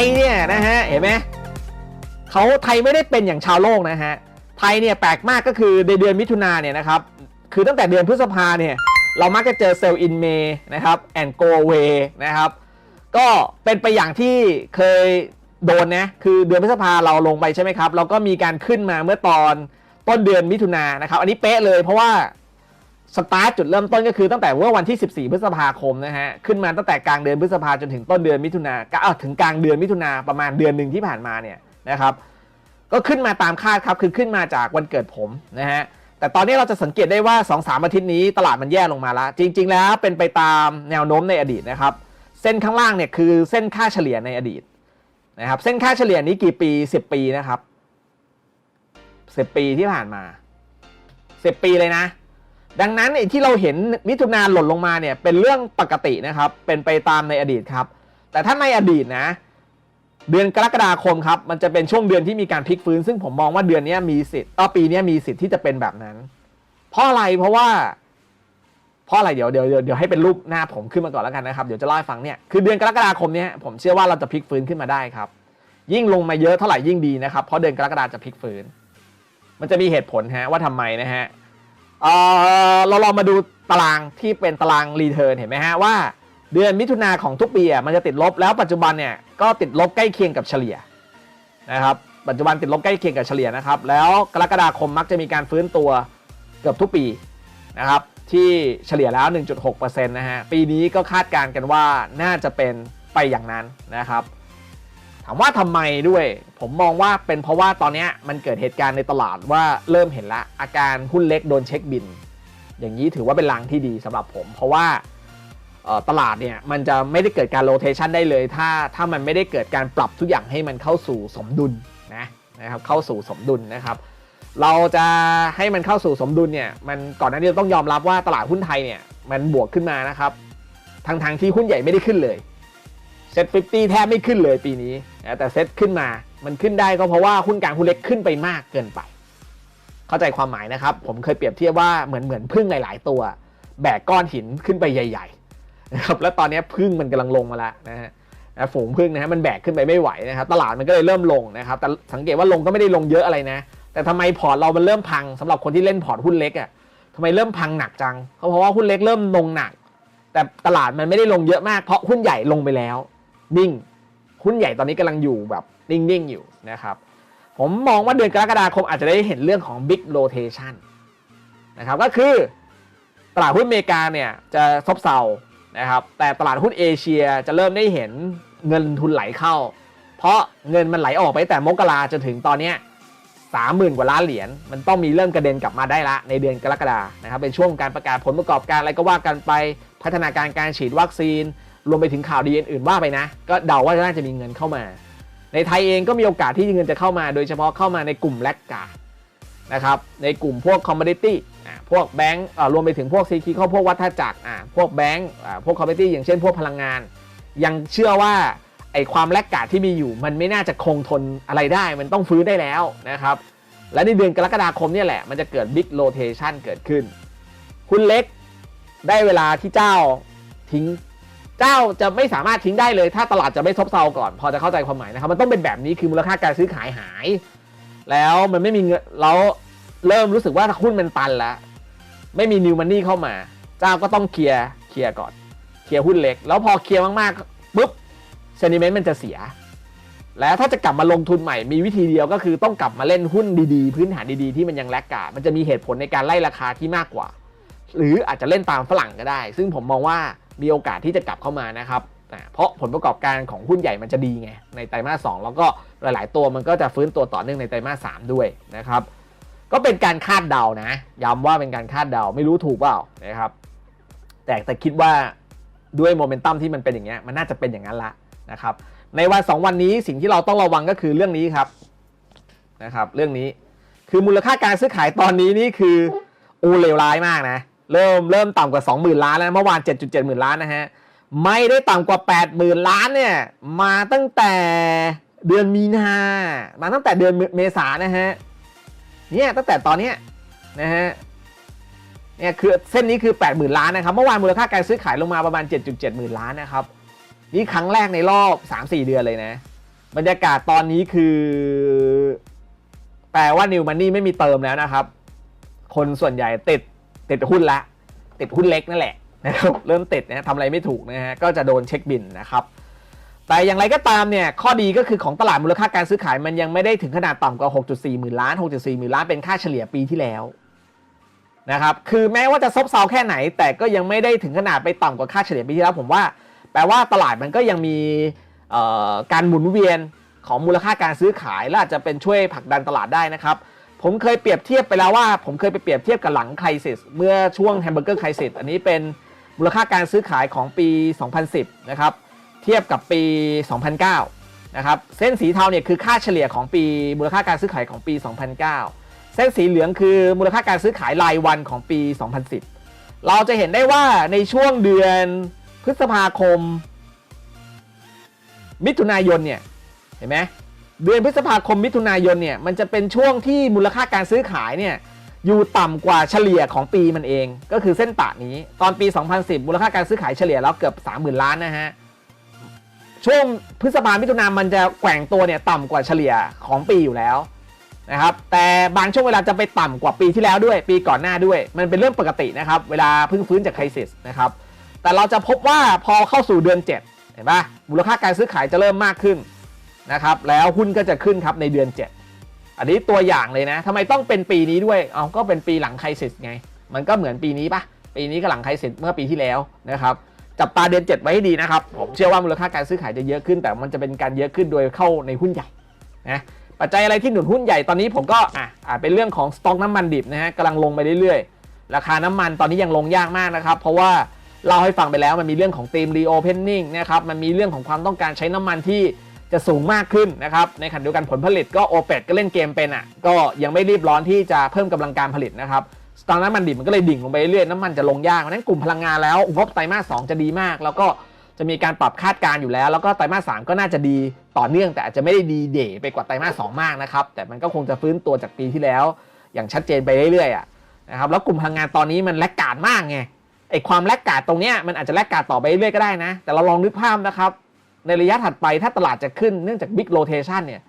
ยเนี่ยนะฮะเห็นไหมเขาไทยไม่ได้เป็นอย่างชาวโลกนะฮะไทยเนี่ยแปลกมากก็คือในเดือนมิถุนาเนี่ยนะครับคือตั้งแต่เดือนพฤษภาเนี่ยเรามักจะเจอเซลล์อินเมย์นะครับแอนโกเวนะครับก็เป็นไปอย่างที่เคยโดนนะคือเดือนพฤษภาเราลงไปใช่ไหมครับเราก็มีการขึ้นมาเมื่อตอนต้นเดือนมิถุนายนะครับ อันนี้เป๊ะเลยเพราะว่า สตาร์ทจุดเริ่มต้นก็คือตั้งแต่เมื่อวันที่ 14 พฤษภาคมนะฮะ ขึ้นมาตั้งแต่กลางเดือนพฤษภาจนถึงต้นเดือนมิถุนาก็อะถึงกลางเดือนมิถุนาประมาณเดือนหนึ่งที่ผ่านมาเนี่ยนะครับ ก็ขึ้นมาตามคาดครับ คือขึ้นมาจากวันเกิดผมนะฮะ แต่ตอนนี้เราจะสังเกตได้ว่า 2-3 อาทิตย์นี้ตลาดมันแย่ลงมาแล้ว จริง ๆ แล้วเป็นไปตามแนวโน้มในอดีตนะครับ เส้นข้างล่างเนี่ยคือเส้นค่าเฉลี่ยในอดีตนะครับ เส้นค่าเฉลี่ยนี้กี่ปี 10 ปีนะครับ 10 ปีที่ผ่านมา 10 ปีเลยนะ ดังนั้นไอ้ที่เราเห็นมิถุนาหล่นลงมาเนี่ยเป็นเรื่องปกตินะครับ เป็นไปตามในอดีตครับ แต่ถ้าในอดีตนะ เดือนกรกฎาคมครับ มันจะเป็นช่วงเดือนที่มีการพลิกฟื้น ซึ่งผมมองว่าเดือนนี้มีสิทธิ์ต่อปีนี้มีสิทธิ์ที่จะเป็นแบบนั้น เพราะอะไรเพราะว่า เพราะอะไรเดี๋ยวเดี๋ยวเดี๋ยวให้เป็นรูปหน้าผมขึ้นมาก่อนแล้วกันนะครับเดี๋ยวจะเล่าให้ฟังเนี่ยคือเดือนกรกฎาคมเนี้ยผมเชื่อว่าเราจะพลิกฟื้นขึ้นมาได้ครับ ยิ่งลงมาเยอะเท่าไหร่ยิ่งดีนะครับเพราะเดือนกรกฎาจะพลิกฟื้น มันจะมีเหตุผลฮะว่าทำไมนะฮะ เอ่อเราลองมาดูตารางที่เป็นตารางรีเทิร์นเห็นไหมฮะว่า เดือนมิถุนาของทุกปีอะมันจะติดลบแล้วปัจจุบันเนี่ยก็ติดลบใกล้เคียงกับเฉลี่ยนะครับปัจจุบันติดลบใกล้เคียงกับเฉลี่ยนะครับแล้วกรกฎาคมมักจะมีการฟื้นตัวเกือบทุกปีนะครับที่เฉลี่ยแล้ว 1.6%นะฮะปีนี้ก็คาดการณ์กันว่าน่าจะเป็นไปอย่างนั้นนะครับ ถามว่าทำไมด้วย ผมมองว่าเป็นเพราะว่าตอนนี้มันเกิดเหตุการณ์ในตลาดว่าเริ่มเห็นละอาการหุ้นเล็กโดนเช็คบิน อย่างนี้ถือว่าเป็นลางที่ดีสำหรับผม เพราะว่าตลาดเนี่ยมันจะไม่ได้เกิดการโรเทชันได้เลย ถ้าถ้ามันไม่ได้เกิดการปรับทุกอย่างให้มันเข้าสู่สมดุลนะนะครับเข้าสู่สมดุลนะครับเราจะให้มันเข้าสู่สมดุลเนี่ยมันก่อนหน้านี้ต้องยอมรับว่าตลาดหุ้นไทยเนี่ยมันบวกขึ้นมานะครับทางทางๆที่หุ้นใหญ่ไม่ได้ขึ้นเลย เซ็ต50แทบไม่ขึ้นเลยปีนี้นะแต่เซ็ตขึ้นมา มันขึ้นได้ก็เพราะว่าหุ้นกลางหุ้นเล็กขึ้นไปมากเกินไป เข้าใจความหมายนะครับ ผมเคยเปรียบเทียบว่าเหมือนเหมือนพึ่งหลาย ๆ ตัว แบกก้อนหินขึ้นไปใหญ่ๆนะครับแล้วตอนนี้พึ่งมันกำลังลงมาแล้วนะฮะฝูงพึ่งนะฮะมันแบกขึ้นไปไม่ไหวนะครับตลาดมันก็เลยเริ่มลงนะครับแต่สังเกตว่าลงก็ไม่ได้ลงเยอะอะไรนะ แต่ทำไมพอร์ตเรามันเริ่มพังสำหรับคนที่เล่นพอร์ตหุ้นเล็กอะ่ะทำไมเริ่มพังหนักจังเพราะว่าหุ้นเล็กเริ่มลงหนัก แต่ตลาดมันไม่ได้ลงเยอะมากเพราะหุ้นใหญ่ลงไปแล้ว นิ่งหุ้นใหญ่ตอนนี้กำลังอยู่แบบนิ่งๆอยู่นะครับผมมองว่าเดือนกรกฎาคมอาจจะได้เห็นเรื่องของ Big Rotation นะครับก็คือตลาดหุ้นอเมริกาเนี่ยจะซบเซานะครับแต่ตลาดหุ้นเอเชียจะเริ่มได้เห็นเงินทุนไหลเข้า เพราะเงินมันไหลออกไปแต่มกราจนถึงตอนเนี้ยสามหมื่นกว่าล้านเหรียญมันต้องมีเริ่มกระเด็นกลับมาได้ละในเดือนกรกฎานะครับเป็นช่วงการประกาศผลประกอบการอะไรก็ว่ากันไปพัฒนาการการฉีดวัคซีน รวมไปถึงข่าวดีอื่นๆว่าไปนะ ก็เดาว่าน่าจะมีเงินเข้ามา ในไทยเองก็มีโอกาสที่เงินจะเข้ามา โดยเฉพาะเข้ามาในกลุ่มแลกกานะครับในกลุ่มพวกคอมม o ดิตี้พวกแบงก์รวมไปถึงพวกซีคีเข้าพวกวัฒจักรพวกแบงก์พวกคอมม o ดิตี้อย่างเช่นพวกพลังงาน ยังเชื่อว่าไอความแลกกาที่มีอยู่ มันไม่น่าจะคงทนอะไรได้ มันต้องฟื้นได้แล้วนะครับและในเดือนกรกฎาคมนี่แหละมันจะเกิดบิ๊กโ t เทชันเกิดขึ้นหุ้นเล็กได้เวลาที่เจ้าทิ้ง เจ้าจะไม่สามารถทิ้งได้เลย ถ้าตลาดจะไม่ซบเซาก่อน พอจะเข้าใจความหมายนะครับ มันต้องเป็นแบบนี้คือมูลค่าการซื้อขายหาย แล้วมันไม่มีเงินแล้วเริ่มรู้สึกว่าหุ้นมันตันแล้ว ไม่มีนิวมันนี่เข้ามา เจ้าก็ต้องเคลียร์เคลียร์ก่อน เคลียร์หุ้นเล็ก แล้วพอเคลียร์มากๆปุ๊บเซนิเมนต์มันจะเสีย แล้วถ้าจะกลับมาลงทุนใหม่มีวิธีเดียวก็คือต้องกลับมาเล่นหุ้นดีๆ พื้นฐานดีๆที่มันยังแลกกาดมันจะมีเหตุผลในการไล่ราคาที่มากกว่า หรืออาจจะเล่นตามฝรั่งก็ได้ ซึ่งผมมองว่า มีโอกาสที่จะกลับเข้ามานะครับเพราะผลประกอบการของหุ้นใหญ่มันจะดีไงในไตรมาสสแล้วก็หลาย ๆ ตัวมันก็จะฟื้นตัวต่อเนื่องในไตรมาสสด้วยนะครับ ก็เป็นการคาดเดานะย้ำว่าเป็นการคาดเดาไม่รู้ถูกเปล่านะครับ แต่แต่คิดว่าด้วยโมเมนตัมที่มันเป็นอย่างเงี้ยมันน่าจะเป็นอย่างนั้นละนะครับ ในวันสองวันนี้สิ่งที่เราต้องระวังก็คือเรื่องนี้ครับนะครับ เรื่องนี้คือมูลค่าการซื้อขายตอนนี้นี่คือโอเลวร้ายมากนะ เริ่มเริ่มต่ำกว่า 20,000 ล้านแล้วเมื่อวาน 7.7 หมื่นล้านนะฮะ ไม่ได้ต่ำกว่า 80,000 ล้านเนี่ย มาตั้งแต่เดือนมีนา มาตั้งแต่เดือนเมษานะฮะ เนี่ยตั้งแต่ตอนเนี้ยนะฮะ เนี่ยคือเส้นนี้คือ 80,000 ล้านนะครับ เมื่อวานมูลค่าการซื้อขายลงมาประมาณ 7.7 หมื่นล้านนะครับ นี่ครั้งแรกในรอบ 3-4 เดือนเลยนะ บรรยากาศตอนนี้คือ แปลว่า New Money ไม่มีเติมแล้วนะครับ คนส่วนใหญ่ติด ติดหุ้นละ ติดหุ้นเล็กนั่นแหละนะครับเริ่มติดนะทำอะไรไม่ถูกนะฮะก็จะโดนเช็คบินนะครับแต่อย่างไรก็ตามเนี่ยข้อดีก็คือของตลาดมูลค่าการซื้อขายมันยังไม่ได้ถึงขนาดต่ำกว่า 6.4 หมื่นล้าน 6.4 หมื่นล้านเป็นค่าเฉลี่ยปีที่แล้วนะครับคือแม้ว่าจะซบเซาแค่ไหน แต่ก็ยังไม่ได้ถึงขนาดไปต่ำกว่าค่าเฉลี่ยปีที่แล้วผมว่า แปลว่าตลาดมันก็ยังมีการหมุนเวียนของมูลค่าการซื้อขายและอาจจะเป็นช่วยผลักดันตลาดได้นะครับ ผมเคยเปรียบเทียบไปแล้วว่า ผมเคยไปเปรียบเทียบกับหลังไครซิสเมื่อช่วงแฮมเบอร์เกอร์ไครซิสอันนี้เป็นมูลค่าการซื้อขายของปี 2010 นะครับ เทียบกับปี 2009 นะครับ เส้นสีเทาเนี่ยคือค่าเฉลี่ยของปีมูลค่าการซื้อขายของปี 2009 เส้นสีเหลืองคือมูลค่าการซื้อขายรายวันของปี 2010 เราจะเห็นได้ว่าในช่วงเดือนพฤษภาคม มิถุนายนเนี่ย เห็นไหม เดือนพฤษภาคมมิถุนายนเนี่ยมันจะเป็นช่วงที่มูลค่าการซื้อขายเนี่ยอยู่ต่ำกว่าเฉลี่ยของปีมันเอง ก็คือเส้นปะนี้ ตอนปี 2010 มูลค่าการซื้อขายเฉลี่ยแล้วเกือบ 30,000 ล้านนะฮะ ช่วงพฤษภามิถุนามันจะแกว่งตัวเนี่ยต่ำกว่าเฉลี่ยของปีอยู่แล้วนะครับ แต่บางช่วงเวลาจะไปต่ำกว่าปีที่แล้วด้วย ปีก่อนหน้าด้วย มันเป็นเรื่องปกตินะครับ เวลาเพิ่งฟื้นจากไครซิสนะครับ แต่เราจะพบว่าพอเข้าสู่เดือน 7 เห็นปะมูลค่าการซื้อขายจะเริ่มมากขึ้น นะครับแล้วหุ้นก็จะขึ้นครับในเดือน 7 อันนี้ตัวอย่างเลยนะทำไมต้องเป็นปีนี้ด้วยเอาก็เป็นปีหลังไครซิสไง มันก็เหมือนปีนี้ปะปีนี้ก็หลังไครซิสเมื่อปีที่แล้วนะครับจับตาเดือน 7 ไว้ให้ดีนะครับผมเชื่อว่ามูลค่าการซื้อขายจะเยอะขึ้น แต่มันจะเป็นการเยอะขึ้นโดยเข้าในหุ้นใหญ่นะปัจจัยอะไรที่หนุนหุ้นใหญ่ตอนนี้ผมก็อะอะเป็นเรื่องของสต็อกน้ำมันดิบนะฮะกำลังลงไปเรื่อยๆ ราคาน้ำมันตอนนี้ยังลงยากมากนะครับ เพราะว่าเล่าให้ฟังไปแล้วมันมีเรื่องของธีมรีโอเพนนิ่งนะครับมันมีเรื่องของความต้องการใช้น้ำมันที่ จะสูงมากขึ้นนะครับในขณะเดียวกันผลผลิตก็โอเปก็เล่นเกมเป็นอะก็ยังไม่รีบร้อนที่จะเพิ่มกำลังการผลิตนะครับตางค์น้ำมันดิบมันก็เลยดิ่งลงไปเรื่อยๆน้ำมันจะลงยากเพราะนั้นกลุ่มพลังงานแล้วงบไตรมาส2จะดีมาก แล้วก็จะมีการปรับคาดการณ์อยู่แล้ว แล้วก็ไตรมาส3ก็น่าจะดีต่อเนื่อง แต่อาจจะไม่ได้ดีเด่ไปกว่าไตรมาส2มากนะครับแต่มันก็คงจะฟื้นตัวจากปีที่แล้ว อย่างชัดเจนไปเรื่อยๆอะนะครับแล้วกลุ่มพลังงานตอนนี้มันแลกกาดมากไงไอความแลกกาดตรงเนี้ยมันอาจจะแลกกาดต่อไปเรื่อยก็ได้นะ แต่เราลองนึกภาพนะครับ ในระยะถัดไปถ้าตลาดจะขึ้นเนื่องจากบิ๊กโ t เทชันเนี่ย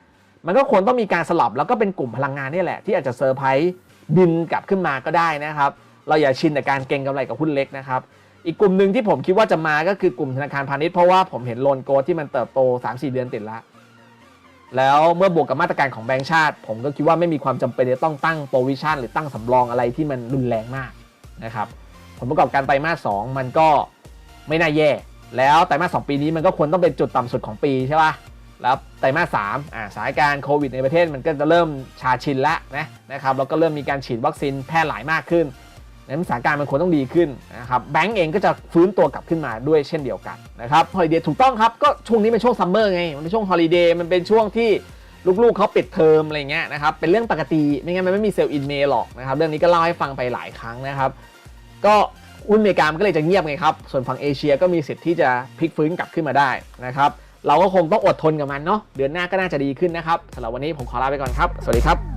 มันก็ควรต้องมีการสลับแล้วก็เป็นกลุ่มพลังงานนี่แหละ ที่อาจจะเซอร์ไพรส์บินกลับขึ้นมาก็ได้นะครับ เราอย่าชินแต่การเก็งกำไรกับหุ้นเล็กนะครับ อีกกลุ่มหนึ่งที่ผมคิดว่าจะมาก็คือกลุ่มธนาคารพาณิชย์เพราะว่าผมเห็นโลนโกที่มันเติบโต 3-4 เดือนติดแล้วแล้วเมื่อบวกกับมาตรการของแบงก์ชาติ ผมก็คิดว่าไม่มีความจำเป็นจะต้องตั้งโปรวิชั่นหรือตั้งสำรองอะไรที่มันรุนแรงมากนะครับผลประกอบการไตรมาส2มันก็ไม่น่าแย่ แล้วไตรมาส2ปีนี้มันก็ควรต้องเป็นจุดต่ำสุดของปีใช่ป่ะแล้วไตรมาสสามอ่าสถานการณ์โควิดในประเทศมันก็จะเริ่มชาชินแล้วนะนะครับแล้วก็เริ่มมีการฉีดวัคซีนแพร่หลายมากขึ้นนั้นสถานการณ์มันควรต้องดีขึ้นนะครับแบงก์เองก็จะฟื้นตัวกลับขึ้นมาด้วยเช่นเดียวกันนะครับฮอลิเดย์ถูกต้องครับ ก็ช่วงนี้เป็นช่วงซัมเมอร์ไง มันเป็นช่วงฮอลิเดย์มันเป็นช่วงที่ลูกๆเขาปิดเทอมอะไรเงี้ยนะครับเป็นเรื่องปกติไม่งั้นมันไม่มีเซลล์อินเมลหรอกนะครับเรื่องนี้ก็เล่าให้ฟังไปหลายครั้งนะครับก็ หุ้นอเมริกามันก็เลยจะเงียบไงครับ ส่วนฝั่งเอเชียก็มีสิทธิ์ที่จะพลิกฟื้นกลับขึ้นมาได้นะครับ เราก็คงต้องอดทนกับมันเนาะ เดือนหน้าก็น่าจะดีขึ้นนะครับสำหรับวันนี้ผมขอลาไปก่อนครับ สวัสดีครับ